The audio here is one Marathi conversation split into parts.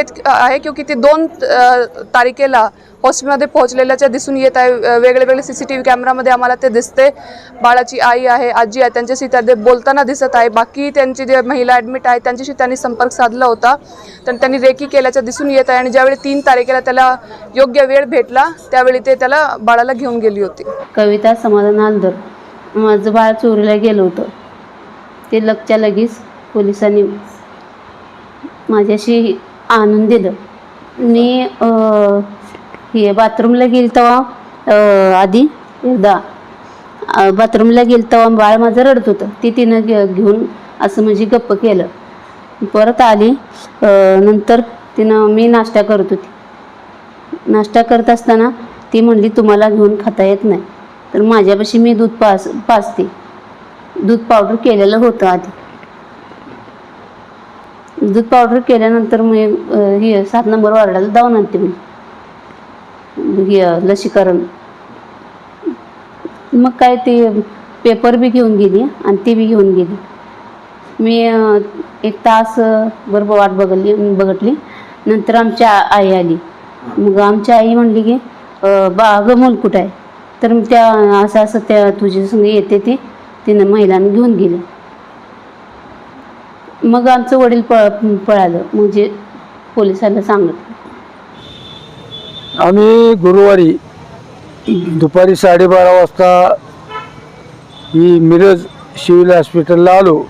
येत आहे क्योंकि ते दोन तारखेला हॉस्पिटलमध्ये पोहोचलेल्याच्या दिसून येत आहे वेगळे वेगळे सी सी टी व्ही कॅमेरामध्ये आम्हाला ते दिसते. बाळाची आई आहे आजी आहे त्यांच्याशी त्या ते बोलताना दिसत आहे. बाकी त्यांची जे महिला ॲडमिट आहे त्यांच्याशी त्यांनी संपर्क साधला होता. तर त्यांनी रेकी केल्याचं दिसून येत आहे आणि ज्यावेळी तीन तारखेला त्याला योग्य वेळ भेटला त्यावेळी ते त्याला बाळाला घेऊन गेली होती. कविता समाधान आलदर. माझं बाळ चोरीला गेलं होतं. ते लगच्या लगेच पोलिसांनी माझ्याशी आणून दिलं. मी हे बाथरूमला गेली तेव्हा आधी एकदा बाथरूमला गेली तेव्हा बाळ माझं रडत होतं. ती तिनं घे घेऊन असं म्हणजे गप्प केलं. परत आली नंतर तिनं मी नाश्ता करत होती. नाश्ता करत असताना ती म्हणली तुम्हाला घेऊन खाता येत नाही. तर माझ्यापाशी मी दूध पास पाजते दूध पावडर केलेलं होतं आधी. दूध पावडर केल्यानंतर मी हे सात नंबर वार्डाला जाऊन आणते मी. हे लसीकरण. मग काय ते पेपर बी घेऊन गेली आणि ती बी घेऊन गेली. मी एक तास बरोबर वाट बघली बघितली. नंतर आमची आई आली. मग आमची आई म्हणली की अं, बा मूल कुठं आहे? तर मग त्या असं असं त्या तुझ्या संग येते ती. तिनं महिलांना घेऊन गेली. मग आमचं वडील पळ पळालं. म्हणजे पोलिसांना सांगितलं आम्ही गुरुवारी दुपारी साडेबारा वाजता ही मिरज सिव्हिल हॉस्पिटलला आलो.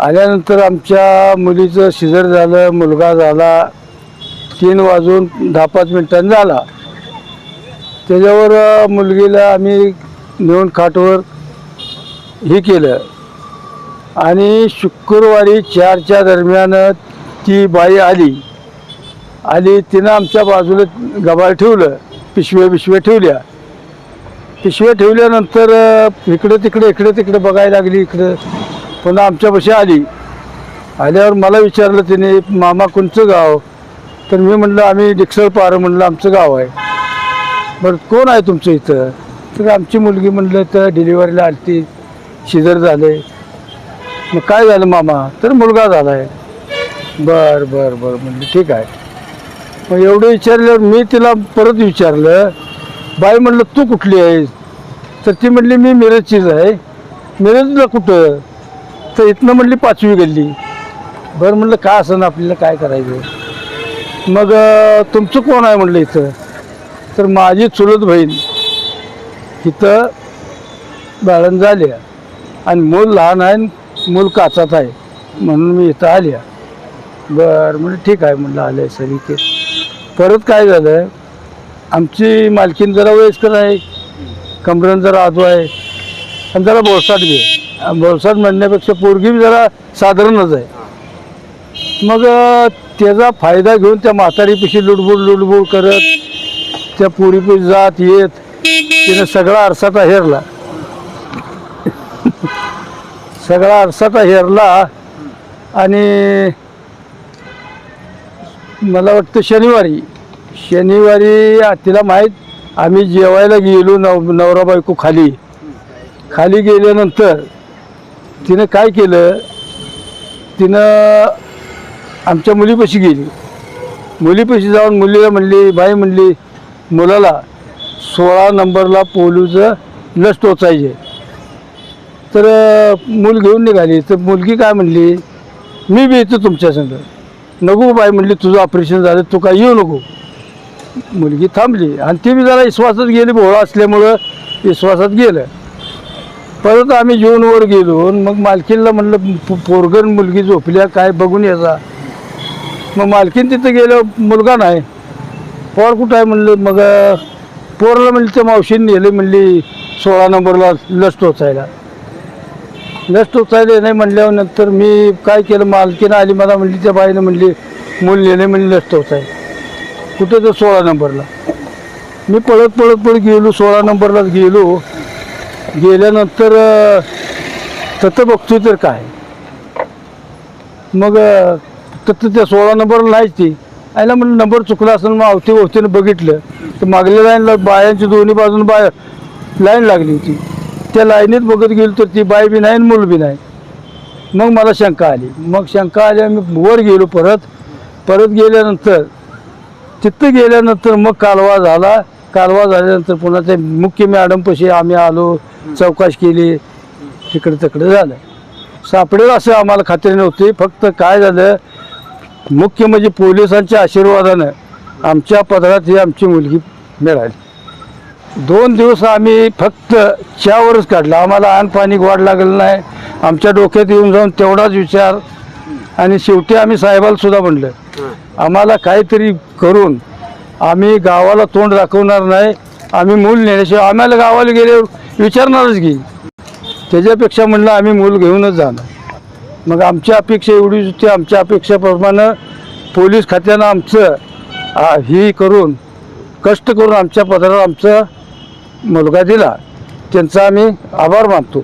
आल्यानंतर आमच्या मुलीचं शिजर झालं मुलगा झाला तीन वाजून दहा पाच मिनिटांनी झाला. त्याच्यावर मुलगीला आम्ही नेऊन खाटवर हे केलं. आणि शुक्रवारी चारच्या दरम्यान ती बाई आली. आली तिनं आमच्या बाजूला गबाळ ठेवलं पिशव्या पिशव्या ठेवल्या. पिशव्या ठेवल्यानंतर इकडं तिकडे इकडे तिकडे बघायला लागली इकडं. पुन्हा आमच्यापाशी आली. आल्यावर मला विचारलं तिने मामा कोणचं गाव? तर मी म्हणलं आम्ही डिक्सळ पारं म्हणलं आमचं गाव आहे. बरं कोण आहे तुमचं इथं? तर आमची मुलगी म्हणलं तर डिलिव्हरीला आलती शिजर झाले मग काय झालं मामा? तर मुलगा झाला आहे बर बर बर म्हणलं ठीक आहे. मग एवढं विचारल्यावर मी तिला परत विचारलं बाई म्हणलं तू कुठली आहेस? तर ती म्हणली मी मिरजचीच आहे. मिरजला कुठं? तर इथनं म्हणली पाचवी गल्ली. बरं म्हणलं काय असं ना आपल्याला काय करायचं? मग तुमचं कोण आहे? म्हणलं इथं. तर माझी चुलत बहीण. इथं बाळण झाली आहे. आणि मूल लहान आहे आणि मूल काचात आहे म्हणून मी इथं आल्या बरं म्हणजे ठीक आहे म्हणलं आलं सर इथे परत काय झालं आमची मालकीन जरा वयस्कर आहे कमरन जरा आजू आहे आणि जरा बोळसाट बी आहे. बोळसाट म्हणण्यापेक्षा पोरगी बी जरा साधारणच आहे. मग त्याचा फायदा घेऊन त्या म्हातारीपेशी लुडबुड लुडबुड करत त्या पोरीपी जात येत तिनं सगळा आरसाटा हेरला. सगळा आरसाटा हेरला आणि मला वाटतं शनिवारी शनिवारी तिला माहीत आम्ही जेवायला गेलो नव नवरा बायको खाली. खाली गेल्यानंतर तिनं काय केलं? तिनं आमच्या मुलीपाशी गेली. मुलीपाशी जाऊन मुलीला म्हणली बाई म्हणली मुलाला सोळा नंबरला पोलूचं लस टोचायचे तर मूल घेऊन निघाली. तर मुलगी काय म्हणली? मी बी येतो तुमच्या संग. नको बाई म्हणली तुझं ऑपरेशन झालं तू काय येऊ नको. मुलगी थांबली. आणि ती बी जरा विश्वासात गेली भोळा असल्यामुळं विश्वासात गेलं. परत आम्ही जेवणवर गेलो. आणि मग मालकीनला म्हणलं पोरगण मुलगी झोपल्या काय बघून यायचा. मग मालकीन तिथं गेलं मुलगा नाही. पोर कुठं आहे? म्हणलं मग पोरला म्हणलं त्या मावशीने नेले म्हणली सोळा नंबरला लस टोचायला. लस टोचायला नाही म्हणल्यावर नंतर मी काय केलं मालकीनं आली मला म्हणली त्या बाईनं म्हणली मूल नाही म्हणली लस टोचाय कुठं तर सोळा नंबरला. मी पळत पळत पळत गेलो सोळा नंबरलाच गेलो. गेल्यानंतर तथं बघतोय तर काय. मग तथं त्या सोळा नंबरला नाहीच ती. आईला म्हणलं नंबर चुकला असेल मग अवती ओवतीनं बघितलं. तर मागल्या लाईनला बायांची दोन्ही बाजून बाय लाईन लागली होती. त्या लाईनीत बघत गेलो तर ती बाय बी नाही आणि मूल बी नाही. मग मला शंका आली. मग शंका आल्या मी वर गेलो परत. परत गेल्यानंतर तिथं गेल्यानंतर मग कालवा झाला. कालवा झाल्यानंतर पुन्हा ते मुख्य मॅडमपाशी आम्ही आलो चौकाश केली. तिकडे तिकडे झालं. सापडेल असं आम्हाला खात्री नव्हती. फक्त काय झालं मुख्य म्हणजे पोलिसांच्या आशीर्वादानं आमच्या पदरात ही आमची मुलगी मिळाली. दोन दिवस आम्ही फक्त चहावरच काढला. आम्हाला अन्न पाणी गोड लागलं नाही. आमच्या डोक्यात येऊन जाऊन तेवढाच विचार. आणि शेवटी आम्ही साहेबाला सुद्धा म्हणलं आम्हाला काहीतरी करून आम्ही गावाला तोंड दाखवणार नाही. आम्ही मूल नेण्याशिवाय आम्हाला गावाला गेले विचारणारच की. त्याच्यापेक्षा म्हणलं आम्ही मूल घेऊनच जाणार. मग आमची अपेक्षा एवढीच होती. आमच्या अपेक्षेप्रमाणे पोलीस खात्यानं आमचं ही करून कष्ट करून आमच्या पदरात आमचं मुलगा दिला त्यांचा आम्ही आभार मानतो.